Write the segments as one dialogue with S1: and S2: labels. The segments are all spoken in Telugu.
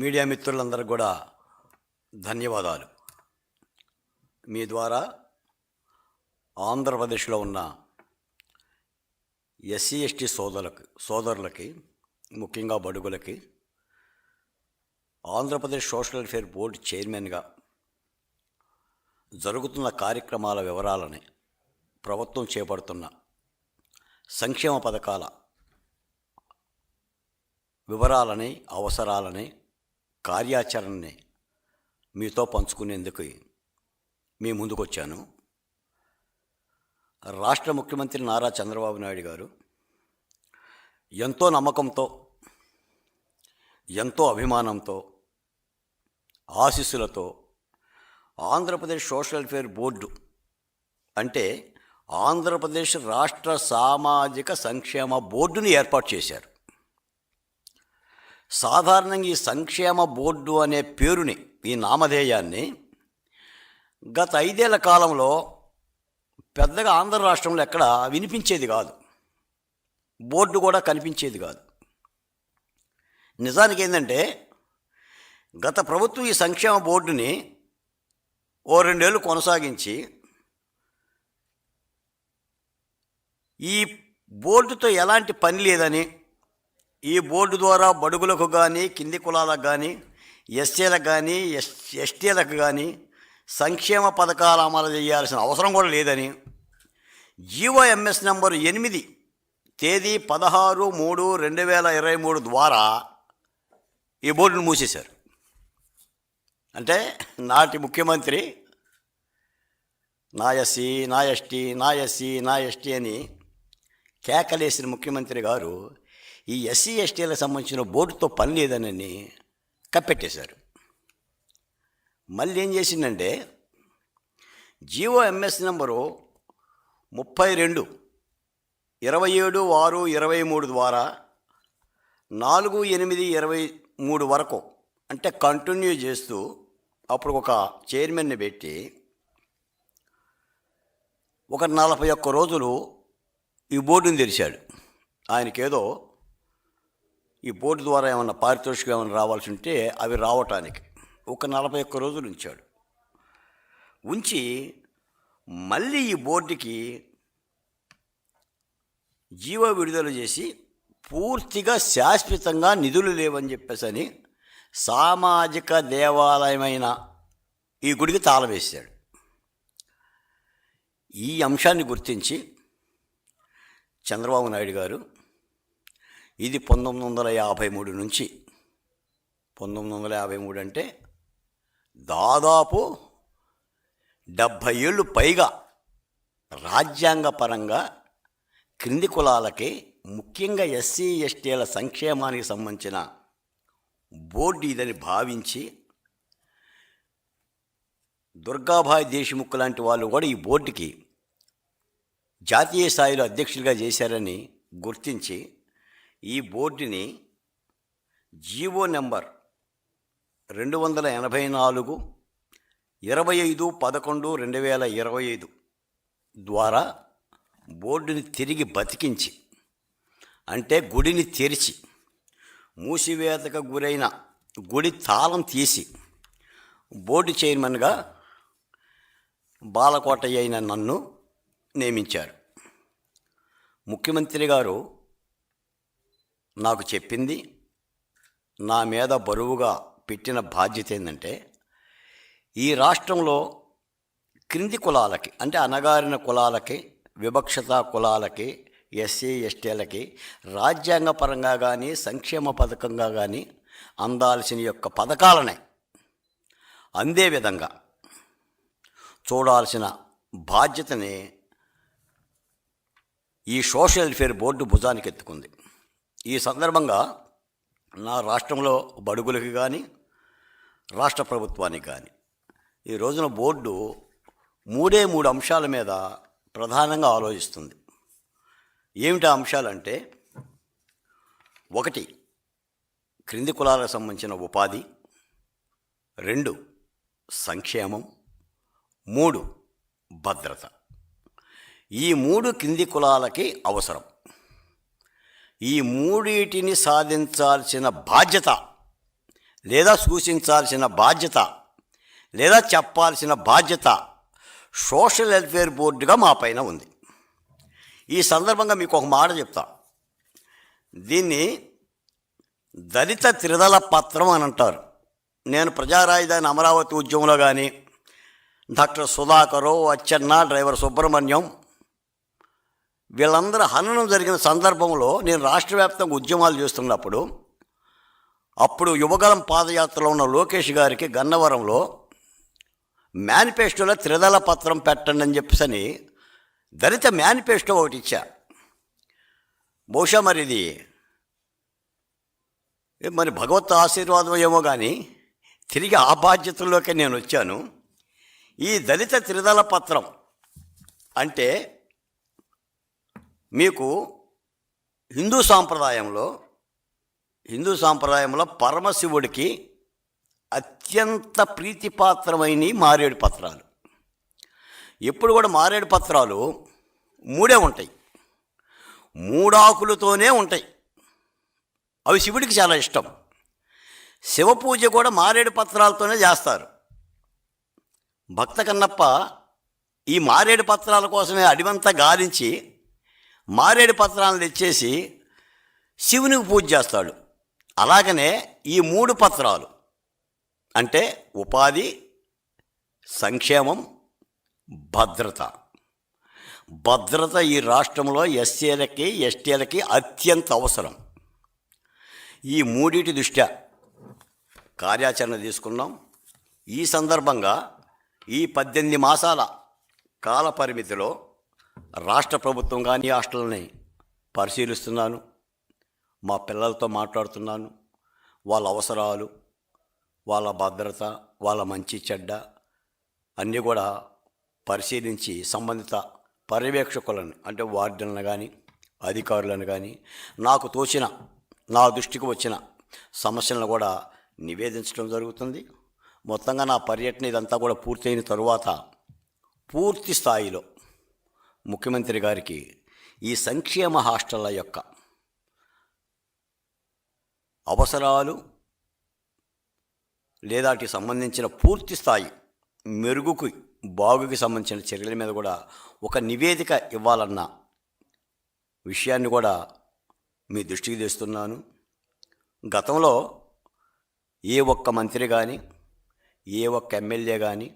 S1: మీడియా మిత్రులందరూ కూడా ధన్యవాదాలు. మీ ద్వారా ఆంధ్రప్రదేశ్లో ఉన్న ఎస్సీ ఎస్టీ సోదరులకు సోదరులకి ముఖ్యంగా బడుగులకి ఆంధ్రప్రదేశ్ సోషల్ వెల్ఫేర్ బోర్డు చైర్మన్గా జరుగుతున్న కార్యక్రమాల వివరాలని ప్రభుత్వం చేపడుతున్న సంక్షేమ పథకాల వివరాలని అవసరాలని కార్యాచరణని మీతో పంచుకునేందుకు మీ ముందుకొచ్చాను. రాష్ట్ర ముఖ్యమంత్రి నారా చంద్రబాబు నాయుడు గారు ఎంతో నమ్మకంతో ఎంతో అభిమానంతో ఆశీస్సులతో ఆంధ్రప్రదేశ్ సోషల్ వెల్ఫేర్ బోర్డు అంటే ఆంధ్రప్రదేశ్ రాష్ట్ర సామాజిక సంక్షేమ బోర్డుని ఏర్పాటు చేశారు. సాధారణంగా ఈ సంక్షేమ బోర్డు అనే పేరుని ఈ నామధేయాన్ని గత ఐదేళ్ళ కాలంలో పెద్దగా ఆంధ్ర రాష్ట్రంలో ఎక్కడ వినిపించేది కాదు. బోర్డు కూడా కనిపించేది కాదు. నిజానికి ఏంటంటే గత ప్రభుత్వం ఈ సంక్షేమ బోర్డుని ఓ రెండేళ్ళు కొనసాగించి ఈ బోర్డుతో ఎలాంటి పని లేదని ఈ బోర్డు ద్వారా బడుగులకు కానీ కింది కులాలకు కానీ ఎస్సీలకు కానీ ఎస్ ఎస్టీలకు కానీ సంక్షేమ పథకాలు అమలు చేయాల్సిన అవసరం కూడా లేదని జీవో ఎంఎస్ నంబరు ఎనిమిది తేదీ పదహారు మూడు రెండు వేల ఇరవై మూడు ద్వారా ఈ బోర్డును మూసేశారు. అంటే నాటి ముఖ్యమంత్రి నా ఎస్సీ నా ఎస్టీ నా ఎస్సీ నా ఎస్టీ అని కేకలేసిన ముఖ్యమంత్రి గారు ఈ ఎస్సీ ఎస్టీలకు సంబంధించిన బోర్డుతో పని లేదనని కప్పెట్టేశారు. మళ్ళీ ఏం చేసిందంటే జియో ఎంఎస్ నెంబరు ముప్పై రెండు ఇరవై ఏడు ఆరు ఇరవై మూడు ద్వారా నాలుగు ఎనిమిది ఇరవై మూడు వరకు అంటే కంటిన్యూ చేస్తూ అప్పుడు ఒక చైర్మన్ని పెట్టి ఒక నలభై ఒక్క రోజులు ఈ బోర్డుని తెరిచాడు. ఆయనకేదో ఈ బోర్డు ద్వారా ఏమైనా పారితోషికం ఏమైనా రావాల్సి ఉంటే అవి రావటానికి ఒక నలభై ఒక్క రోజులు ఉంచాడు. ఉంచి మళ్ళీ ఈ బోర్డుకి జీవ విడుదల చేసి పూర్తిగా శాశ్వతంగా నిధులు లేవని చెప్పేసని సామాజిక దేవాలయమైన ఈ గుడికి తాళవేశాడు ఈ అంశాన్ని గుర్తించి చంద్రబాబు నాయుడు గారు ఇది పంతొమ్మిది వందల యాభై మూడు నుంచి. పంతొమ్మిది వందల యాభై మూడు అంటే దాదాపు డెబ్భై ఏళ్ళు పైగా రాజ్యాంగపరంగా క్రింది కులాలకి ముఖ్యంగా ఎస్సీ ఎస్టీల సంక్షేమానికి సంబంధించిన బోర్డు ఇదని భావించి దుర్గాభాయ్ దేశముఖ్ లాంటి వాళ్ళు కూడా ఈ బోర్డుకి జాతీయ స్థాయిలో అధ్యక్షులుగా చేశారని గుర్తించి ఈ బోర్డుని జీవో నెంబర్ రెండు వందల ఎనభై నాలుగు ఇరవై ఐదు పదకొండు రెండు వేల ఇరవై ఐదు ద్వారా బోర్డుని తిరిగి బతికించి అంటే గుడిని తెరిచి మూసివేతకు గురైన గుడి తాళం తీసి బోర్డు చైర్మన్గా బాలకోటయ్య అయిన నన్ను నియమించారు. ముఖ్యమంత్రి గారు నాకు చెప్పింది నా మీద బరువుగా పెట్టిన బాధ్యత ఏంటంటే ఈ రాష్ట్రంలో క్రింది కులాలకి అంటే అణగారిన కులాలకి వివక్షత కులాలకి ఎస్సీ ఎస్టీలకి రాజ్యాంగపరంగా కానీ సంక్షేమ పథకంగా కానీ అందాల్సిన యొక్క పథకాలనే. అందే విధంగా చూడాల్సిన బాధ్యతని ఈ సోషల్ వెల్ఫేర్ బోర్డు భుజానికి ఎత్తుకుంది ఈ సందర్భంగా నా రాష్ట్రంలో బడుగులకి కానీ రాష్ట్ర ప్రభుత్వానికి కానీ ఈ రోజున బోర్డు మూడే మూడు అంశాల మీద ప్రధానంగా ఆలోచిస్తుంది. ఏమిటి అంశాలంటే ఒకటి క్రింది కులాలకు సంబంధించిన ఉపాధి రెండు సంక్షేమం మూడు భద్రత. ఈ మూడు కింది కులాలకి అవసరం. ఈ మూడింటిని సాధించాల్సిన బాధ్యత లేదా సూచించాల్సిన బాధ్యత లేదా చెప్పాల్సిన బాధ్యత సోషల్ వెల్ఫేర్ బోర్డుగా మా పైన ఉంది. ఈ సందర్భంగా మీకు ఒక మాట చెప్తా. దీన్ని దళిత త్రిదళ పత్రం అని అంటారు. నేను ప్రజారాజధాని అమరావతి ఉద్యమంలో కానీ డాక్టర్ సుధాకరు అచ్చెన్న డ్రైవర్ సుబ్రహ్మణ్యం వీళ్ళందరూ హననం జరిగిన సందర్భంలో నేను రాష్ట్ర వ్యాప్తంగా ఉద్యమాలు చేస్తున్నప్పుడు అప్పుడు యువగలం పాదయాత్రలో ఉన్న లోకేష్ గారికి గన్నవరంలో మేనిఫెస్టోలో త్రిదళ పత్రం పెట్టండి అని చెప్పేసి దళిత మేనిఫెస్టో ఒకటి ఇచ్చా. బహుశా మరి ఇది మరి భగవత్ ఆశీర్వాదం ఏమో కానీ తిరిగి ఆ బాధ్యతల్లోకి నేను వచ్చాను. ఈ దళిత త్రిదళ పత్రం అంటే మీకు హిందూ సాంప్రదాయంలో హిందూ సాంప్రదాయంలో పరమశివుడికి అత్యంత ప్రీతిపాత్రమైన మారేడు పత్రాలు. ఎప్పుడు కూడా మారేడు పత్రాలు మూడే ఉంటాయి. మూడాకులతోనే ఉంటాయి. అవి శివుడికి చాలా ఇష్టం. శివ పూజ కూడా మారేడు పత్రాలతోనే చేస్తారు. భక్త కన్నప్ప ఈ మారేడు పత్రాల కోసమే అడివంతా గాలించి మారేడు పత్రాలను తెచ్చేసి శివునికి పూజ చేస్తాడు. అలాగనే ఈ మూడు పత్రాలు అంటే ఉపాధి సంక్షేమం భద్రత. భద్రత ఈ రాష్ట్రంలో ఎస్సీలకి ఎస్టీలకి అత్యంత అవసరం. ఈ మూడిటి దృష్ట్యా కార్యాచరణ తీసుకున్నాం. ఈ సందర్భంగా ఈ పద్దెనిమిది మాసాల కాల పరిమితిలో రాష్ట్ర ప్రభుత్వం కానీ హాస్టల్ని పరిశీలిస్తున్నాను. మా పిల్లలతో మాట్లాడుతున్నాను. వాళ్ళ అవసరాలు వాళ్ళ భద్రత వాళ్ళ మంచి చెడ్డ అన్నీ కూడా పరిశీలించి సంబంధిత పర్యవేక్షకులను అంటే వార్డులను కానీ అధికారులను కానీ నాకు తోచిన నా దృష్టికి వచ్చిన సమస్యలను కూడా నివేదించడం జరుగుతుంది. మొత్తంగా నా పర్యటన ఇదంతా కూడా పూర్తయిన తరువాత పూర్తి స్థాయిలో ముఖ్యమంత్రి గారికి ఈ సంక్షేమ హాస్టళ్ళ యొక్క అవసరాలు లేదా సంబంధించిన పూర్తి స్థాయి మెరుగుకు బాగుకి సంబంధించిన చర్యల మీద కూడా ఒక నివేదిక ఇవ్వాలన్న విషయాన్ని కూడా మీ దృష్టికి తెస్తున్నాను. గతంలో ఏ ఒక్క మంత్రి కానీ ఏ ఒక్క ఎమ్మెల్యే కానీ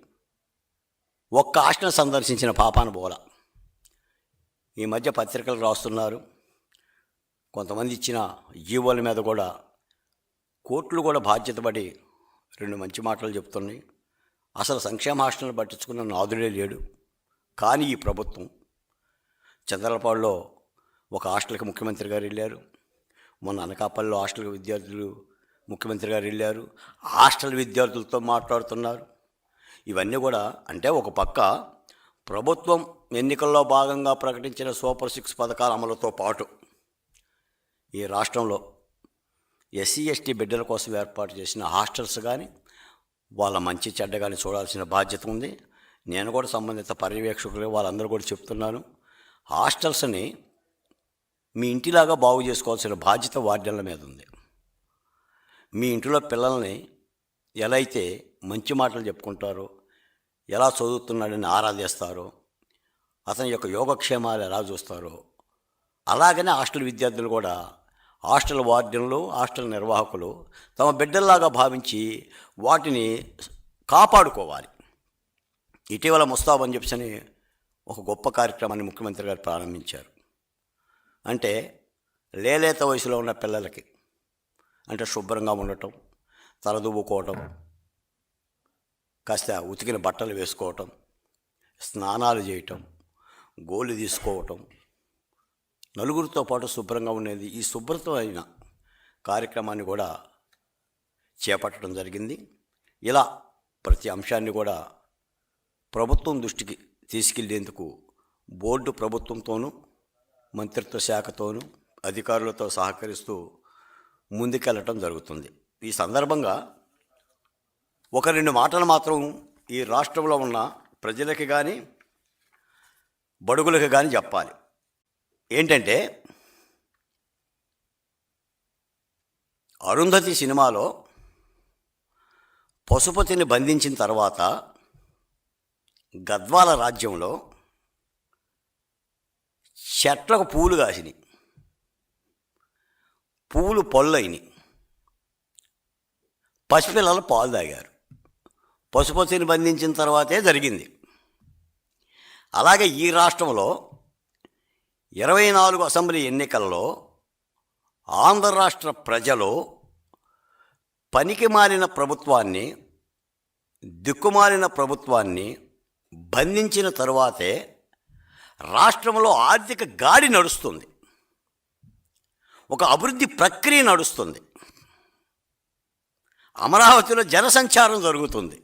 S1: ఒక్క ఆశను సందర్శించిన పాపాన బోల ఈ మధ్య పత్రికలు రాస్తున్నారు. కొంతమంది ఇచ్చిన జీవోల మీద కూడా కోర్టులు కూడా బాధ్యత పడి రెండు మంచి మాటలు చెప్తున్నాయి. అసలు సంక్షేమ హాస్టల్ని పట్టించుకున్న నాదుడే లేడు. కానీ ఈ ప్రభుత్వం చంద్రలపాడులో ఒక హాస్టల్కి ముఖ్యమంత్రి గారు వెళ్ళారు. మొన్న అనకాపల్లిలో హాస్టల్ విద్యార్థులు ముఖ్యమంత్రి గారు వెళ్ళారు. హాస్టల్ విద్యార్థులతో మాట్లాడుతున్నారు. ఇవన్నీ కూడా అంటే ఒక పక్క ప్రభుత్వం ఎన్నికల్లో భాగంగా ప్రకటించిన సూపర్ సిక్స్ పథకాల అమలుతో పాటు ఈ రాష్ట్రంలో ఎస్సీ ఎస్టీ బిడ్డల కోసం ఏర్పాటు చేసిన హాస్టల్స్ కానీ వాళ్ళ మంచి చెడ్డ కానీ చూడాల్సిన బాధ్యత ఉంది. నేను కూడా సంబంధిత పర్యవేక్షకులు వాళ్ళందరూ కూడా చెప్తున్నాను హాస్టల్స్ని మీ ఇంటిలాగా బాగు చేసుకోవాల్సిన బాధ్యత వార్డెన్ల మీద ఉంది. మీ ఇంటిలో పిల్లల్ని ఎలా అయితే మంచి మాటలు చెప్పుకుంటారో ఎలా చదువుతున్నాడని ఆరాధిస్తారో అతని యొక్క యోగక్షేమాలు ఎలా చూస్తారో. అలాగనే హాస్టల్ విద్యార్థులు కూడా హాస్టల్ వార్డెన్లు హాస్టల్ నిర్వాహకులు తమ బిడ్డల్లాగా భావించి వాటిని కాపాడుకోవాలి. ఇటీవల ముస్తాబ్ అని చెప్పని ఒక గొప్ప కార్యక్రమాన్ని ముఖ్యమంత్రి గారు ప్రారంభించారు. అంటే లేలేత వయసులో ఉన్న పిల్లలకి అంటే శుభ్రంగా ఉండటం తలదువ్వుకోవటం కాస్త ఉతికిన బట్టలు వేసుకోవటం స్నానాలు చేయటం గోళ్ళు తీసుకోవటం. నలుగురితో పాటు శుభ్రంగా ఉండేది ఈ శుభ్రత అయిన కార్యక్రమాన్ని కూడా చేపట్టడం జరిగింది. ఇలా ప్రతి అంశాన్ని కూడా ప్రభుత్వం దృష్టికి తీసుకెళ్ళేందుకు బోర్డు ప్రభుత్వంతోనూ మంత్రిత్వ శాఖతోనూ అధికారులతో సహకరిస్తూ ముందుకెళ్ళటం జరుగుతుంది. ఈ సందర్భంగా ఒక రెండు మాటలు మాత్రం ఈ రాష్ట్రంలో ఉన్న ప్రజలకి కానీ బడుగులకు కానీ చెప్పాలి. ఏంటంటే అరుంధతి సినిమాలో పశుపతిని బంధించిన తర్వాత గద్వాల రాజ్యంలో చెట్లకు పూలు కాసినాయి. పూలు పళ్ళు అయినాయి. పసిపిల్లలు పాలు తాగారు. పశుపతిని బంధించిన తర్వాతే జరిగింది. అలాగే ఈ రాష్ట్రంలో ఇరవై నాలుగు అసెంబ్లీ ఎన్నికల్లో ఆంధ్ర రాష్ట్ర ప్రజలు పనికి మారిన ప్రభుత్వాన్ని దిక్కుమాలిన ప్రభుత్వాన్ని బంధించిన తరువాతే రాష్ట్రంలో ఆర్థిక గాడి నడుస్తుంది. ఒక అభివృద్ధి ప్రక్రియ నడుస్తుంది. అమరావతిలో జనసంచారం జరుగుతుంది.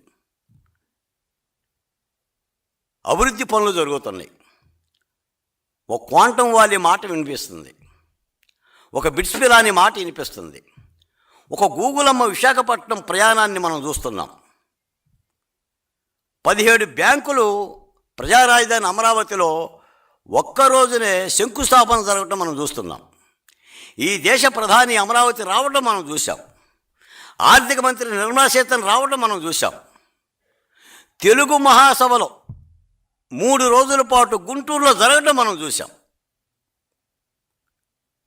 S1: అభివృద్ధి పనులు జరుగుతున్నాయి. ఒక క్వాంటం వాలి మాట వినిపిస్తుంది. ఒక బిట్స్ పిలాని మాట వినిపిస్తుంది. ఒక గూగులమ్మ విశాఖపట్నం ప్రయాణాన్ని మనం చూస్తున్నాం. పదిహేడు బ్యాంకులు ప్రజా రాజధాని అమరావతిలో ఒక్క రోజునే శంకుస్థాపన జరగటం మనం చూస్తున్నాం. ఈ దేశ ప్రధాని అమరావతి రావడం మనం చూసాం ఆర్థిక మంత్రి నిర్మలా సీతన్ రావడం మనం చూసాం తెలుగు మహాసభలో మూడు రోజుల పాటు గుంటూరులో జరగడం మనం చూసాం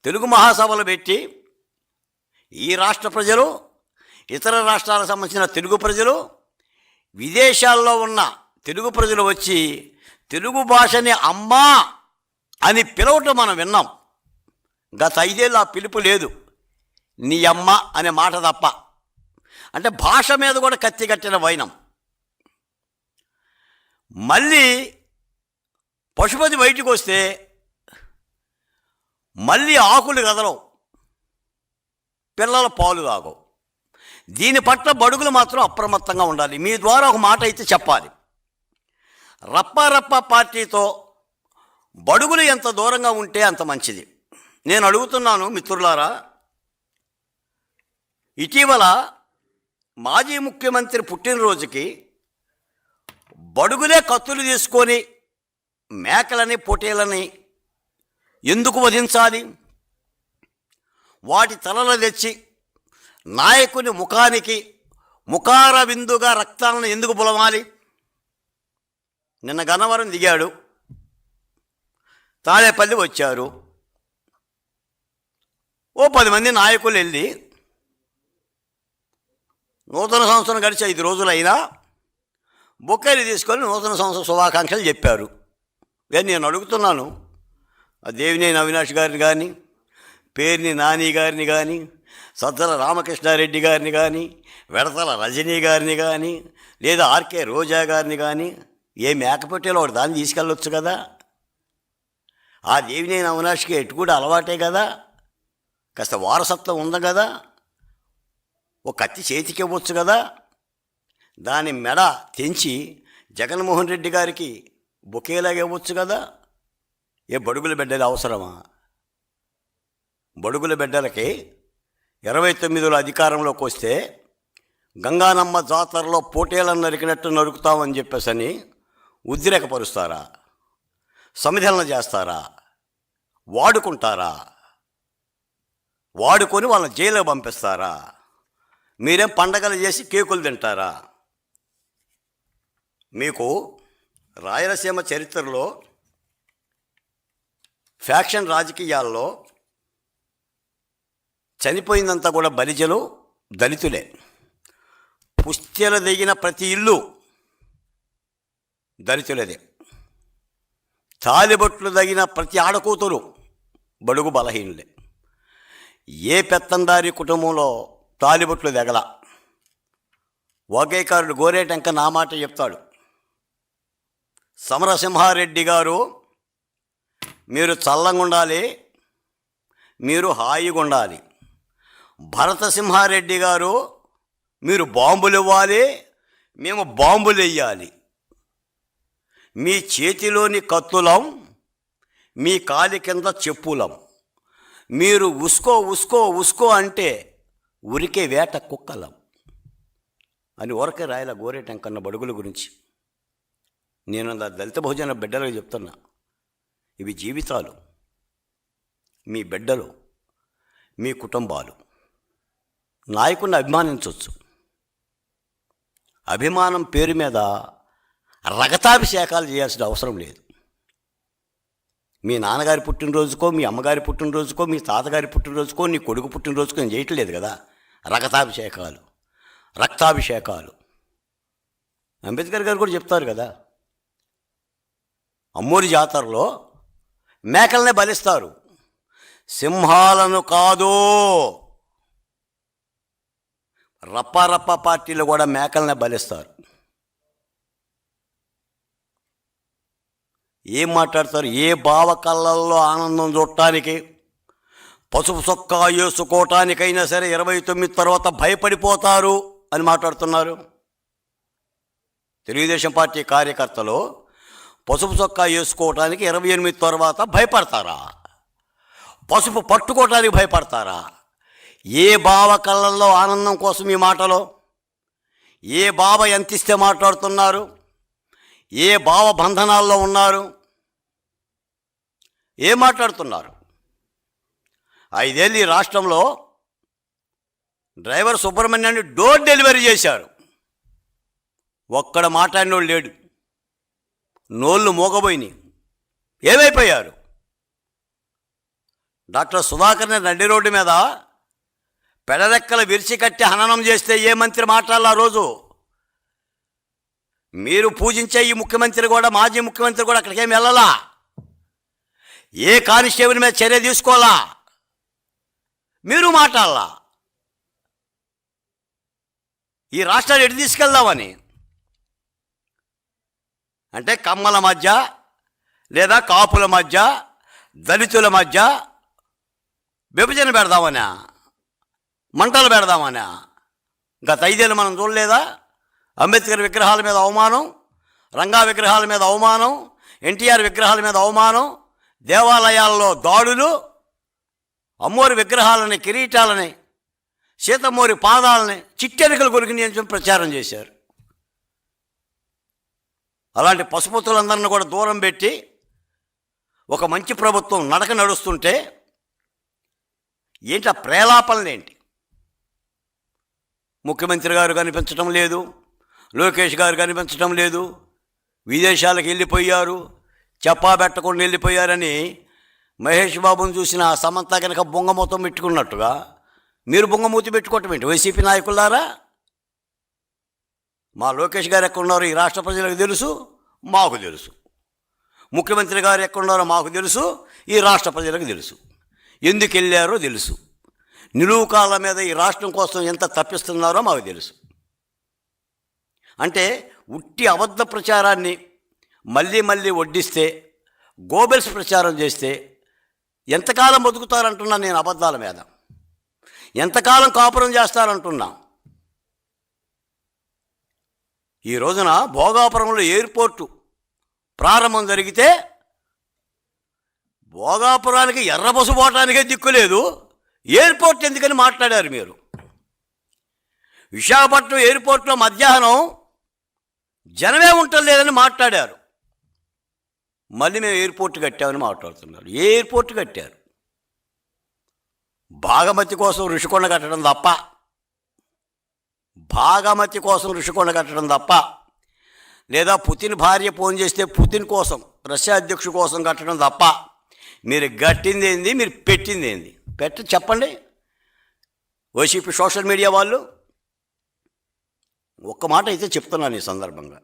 S1: తెలుగు మహాసభలు పెట్టి ఈ రాష్ట్ర ప్రజలు ఇతర రాష్ట్రాలకు సంబంధించిన తెలుగు ప్రజలు విదేశాల్లో ఉన్న తెలుగు ప్రజలు వచ్చి తెలుగు భాషని అమ్మా అని పిలవటం మనం విన్నాం. గత ఐదేళ్ళు ఆ పిలుపు లేదు. నీ అమ్మ అనే మాట తప్ప. అంటే భాష మీద కూడా కత్తి కట్టిన వైనం. మళ్ళీ పశుపతి బయటికి వస్తే మళ్ళీ ఆకులు కదలవు. పిల్లల పాలు తాగవు. దీని పట్ల బడుగులు మాత్రం అప్రమత్తంగా ఉండాలి. మీ ద్వారా ఒక మాట అయితే చెప్పాలి. రప్పారప్ప పార్టీతో బడుగులు ఎంత దూరంగా ఉంటే అంత మంచిది. నేను అడుగుతున్నాను మిత్రులారా ఇటీవల మాజీ ముఖ్యమంత్రి పుట్టినరోజుకి బడుగులే కత్తులు తీసుకొని మేకలని పొటీలని ఎందుకు వధించాలి? వాటి తలలు తెచ్చి నాయకుని ముఖానికి ముఖార విందుగా రక్తాలను ఎందుకు పులవాలి నిన్న గన్నవరం దిగాడు. తాడేపల్లి వచ్చారు. ఓ పది మంది నాయకులు వెళ్ళి నూతన సంవత్సరం గడిచి ఐదు రోజులైనా బొక్కేలు తీసుకొని నూతన సంవత్సర శుభాకాంక్షలు చెప్పారు. నేను నేను అడుగుతున్నాను. ఆ దేవినేని అవినాష్ గారిని కానీ పేరుని నాని గారిని కానీ సజ్జల రామకృష్ణారెడ్డి గారిని కానీ వెడతల రజనీ గారిని కానీ లేదా ఆర్కే రోజా గారిని కానీ ఏ మేకపోటేలో ఒకటి దాన్ని తీసుకెళ్ళొచ్చు కదా. ఆ దేవినేని అవినాష్కి ఎటు కూడా అలవాటే కదా. కాస్త వారసత్వం ఉంది కదా. ఒక కత్తి చేతికి ఇవ్వచ్చు కదా. దాని మెడ తెంచి జగన్మోహన్ రెడ్డి గారికి బొకేలాగా ఇవ్వచ్చు కదా? ఏ బడుగుల బిడ్డలు అవసరమా? బడుగుల బిడ్డలకి ఇరవై తొమ్మిదిలో అధికారంలోకి వస్తే గంగానమ్మ జాతరలో పోటీలను నరికినట్టు నరుకుతామని చెప్పేసని ఉద్రేకపరుస్తారా? సమిధలన చేస్తారా? వాడుకుంటారా? వాడుకొని వాళ్ళని జైలుకి పంపిస్తారా? మీరేం పండగలు చేసి కేకులు తింటారా? మీకు రాయలసీమ చరిత్రలో ఫ్యాక్షన్ రాజకీయాల్లో చనిపోయిందంతా కూడా బలిజలు దళితులే. పుస్తెల దిగిన ప్రతి ఇల్లు దళితులదే. తాలిబొట్లు తగిన ప్రతి ఆడకూతురు బడుగు బలహీనులే. ఏ పెత్తందారి కుటుంబంలో తాలిబొట్లు దగల? ఒకేకారుడు గోరేటంక నా మాట చెప్తాడు. సమరసింహారెడ్డి గారు మీరు చల్లంగా ఉండాలి మీరు హాయిగా ఉండాలి భరతసింహారెడ్డి గారు మీరు బాంబులు ఇవ్వాలి మేము బాంబులు వెయ్యాలి మీ చేతిలోని కత్తులం మీ కాలి కింద చెప్పులం. మీరు ఉసుకో ఉసుకో ఉసుకో అంటే ఉరికే వేట కుక్కలం. అని ఊరకే రాయల గోరేటంకన్న బడుగుల గురించి. నేను నా దళిత బహుజన బిడ్డలకు చెప్తున్నా. ఇవి జీవితాలు. మీ బిడ్డలు మీ కుటుంబాలు. నాయకుడిని అభిమానించవచ్చు అభిమానం పేరు మీద రగతాభిషేకాలు చేయాల్సిన అవసరం లేదు. మీ నాన్నగారి పుట్టినరోజుకో మీ అమ్మగారి పుట్టినరోజుకో మీ తాతగారి పుట్టినరోజుకో నీ కొడుకు పుట్టినరోజుకో నేను చేయట్లేదు కదా. రగతాభిషేకాలు. రక్తాభిషేకాలు. అంబేద్కర్ గారు కూడా చెప్తారు కదా. అమ్మూరి జాతరలో మేకల్నే బలిస్తారు. సింహాలను కాదు. రప్పారప్ప పార్టీలు కూడా మేకల్నే బలిస్తారు. ఏం మాట్లాడతారు? ఏ భావకళ్ళల్లో ఆనందం చూడటానికి పసుపు చొక్కా వేసుకోవటానికైనా సరే ఇరవై తొమ్మిది తర్వాత భయపడిపోతారు అని మాట్లాడుతున్నారు. తెలుగుదేశం పార్టీ కార్యకర్తలు పసుపు చొక్కా వేసుకోవటానికి ఇరవై ఎనిమిది తర్వాత భయపడతారా? పసుపు పట్టుకోవటానికి భయపడతారా? ఏ బావ కళ్ళల్లో ఆనందం కోసం ఈ మాటలో? ఏ బావ ఎంత ఇస్తే మాట్లాడుతున్నారు? ఏ బావ బంధనాల్లో ఉన్నారు? ఏం మాట్లాడుతున్నారు? ఐదేళ్ళు ఈ రాష్ట్రంలో డ్రైవర్ సుబ్రహ్మణ్యాన్ని డోర్ డెలివరీ చేశారు. ఒక్కడ మాట్లాడినోడు లేడు. నోళ్ళు మోగబోయినాయి. ఏమైపోయారు? డాక్టర్ సుధాకర్ని నడ్డి రోడ్డు మీద. పెడరెక్కల విరిచి కట్టి హననం చేస్తే ఏ మంత్రి మాట్లాడాలి ఆ రోజు? మీరు పూజించే ఈ ముఖ్యమంత్రి కూడా మాజీ ముఖ్యమంత్రి కూడా అక్కడికేం వెళ్ళాలా? ఏ కానిస్టేబుల్ మీద చర్య తీసుకోవాలా? మీరు మాట్లాడాలా? ఈ రాష్ట్రాలు ఎటు తీసుకెళ్దామని? అంటే కమ్మల మధ్య లేదా కాపుల మధ్య దళితుల మధ్య విభజన పెడదామనా మంటలు పెడదామనా గత ఐదేళ్ళు మనం చూడలేదా? అంబేద్కర్ విగ్రహాల మీద అవమానం రంగా విగ్రహాల మీద అవమానం ఎన్టీఆర్ విగ్రహాల మీద అవమానం దేవాలయాల్లో దాడులు అమ్మోరి విగ్రహాలని కిరీటాలని సీతమ్మోరి పాదాలని చిట్టెనికలు కొరికి అని ప్రచారం చేశారు. అలాంటి పశుపతులందరిని కూడా దూరం పెట్టి ఒక మంచి ప్రభుత్వం నడక నడుస్తుంటే ఏంటి ఆ ప్రేలాపనలు ముఖ్యమంత్రి గారు కనిపించటం లేదు లోకేష్ గారు కనిపించటం లేదు విదేశాలకు వెళ్ళిపోయారు చెప్పా పెట్టకుండా వెళ్ళిపోయారని మహేష్ బాబుని చూసిన సమంత కనుక బొంగమూతం పెట్టుకున్నట్టుగా మీరు బొంగమూతి పెట్టుకోవటం ఏంటి? వైసీపీ నాయకులారా? మా లోకేష్ గారు ఎక్కడున్నారో ఈ రాష్ట్ర ప్రజలకు తెలుసు మాకు తెలుసు. ముఖ్యమంత్రి గారు ఎక్కడున్నారో మాకు తెలుసు ఈ రాష్ట్ర ప్రజలకు తెలుసు. ఎందుకు వెళ్ళారో తెలుసు. నిలువు కాళ్ళ మీద ఈ రాష్ట్రం కోసం ఎంత తప్పిస్తున్నారో మాకు తెలుసు. అంటే ఉట్టి అబద్ధ ప్రచారాన్ని మళ్ళీ మళ్ళీ వడ్డిస్తే గోబెల్స్ ప్రచారం చేస్తే ఎంతకాలం బతుకుతారంటున్నా నేను అబద్ధాల మీద. ఎంతకాలం కాపురం చేస్తారంటున్నా. ఈ రోజున భోగాపురంలో ఎయిర్పోర్టు ప్రారంభం జరిగితే భోగాపురానికి ఎర్ర బస్సు పోవటానికే దిక్కులేదు ఎయిర్పోర్ట్ ఎందుకని మాట్లాడారు మీరు? విశాఖపట్నం ఎయిర్పోర్ట్లో మధ్యాహ్నం జనమే ఉంటలేదని మాట్లాడారు. మళ్ళీ మేము ఎయిర్పోర్ట్ కట్టామని మాట్లాడుతున్నారు. ఎయిర్పోర్ట్ కట్టారు. భాగమతి కోసం ఋషికొండ కట్టడం తప్ప భాగమతి కోసం ఋషికొండ కట్టడం తప్ప లేదా పుతిన్ భార్య ఫోన్ చేస్తే పుతిన్ కోసం రష్యా అధ్యక్షుడు కోసం కట్టడం తప్ప మీరు గట్టింది ఏంది మీరు పెట్టింది ఏంది? పెట్ట చెప్పండి. వైసీపీ సోషల్ మీడియా వాళ్ళు ఒక్క మాట అయితే చెప్తున్నాను ఈ సందర్భంగా.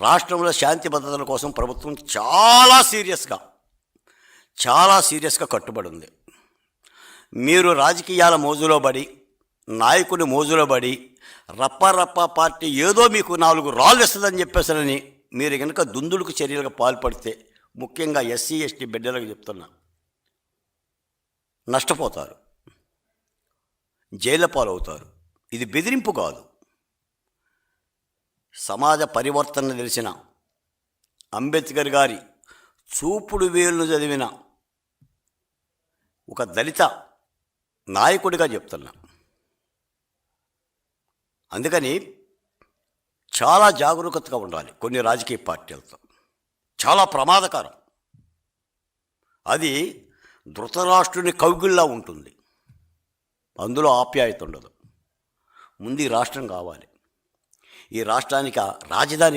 S1: రాష్ట్రంలో శాంతి భద్రతల కోసం ప్రభుత్వం చాలా సీరియస్గా చాలా సీరియస్గా కట్టుబడి ఉంది. మీరు రాజకీయాల మోజులో పడి నాయకుడి మోజులో పడి రప్ప రప్ప పార్టీ ఏదో మీకు నాలుగు రాళ్ళు ఇస్తుందని చెప్పేసరని మీరు కనుక దుందుడుకు చర్యలకు పాల్పడితే ముఖ్యంగా ఎస్సీ ఎస్టీ బిడ్డలకు చెప్తున్నా. నష్టపోతారు. జైల పాలవుతారు. ఇది బెదిరింపు కాదు. సమాజ పరివర్తన తెలిసిన అంబేద్కర్ గారి చూపుడు వేలును చదివిన ఒక దళిత నాయకుడిగా చెప్తున్నా. అందుకని చాలా జాగరూకతగా ఉండాలి కొన్ని రాజకీయ పార్టీలతో. చాలా ప్రమాదకరం. అది ధృతరాష్ట్రుని కౌగిల్లా ఉంటుంది. అందులో ఆప్యాయత ఉండదు. ముందు ఈ రాష్ట్రం కావాలి. ఈ రాష్ట్రానికి రాజధాని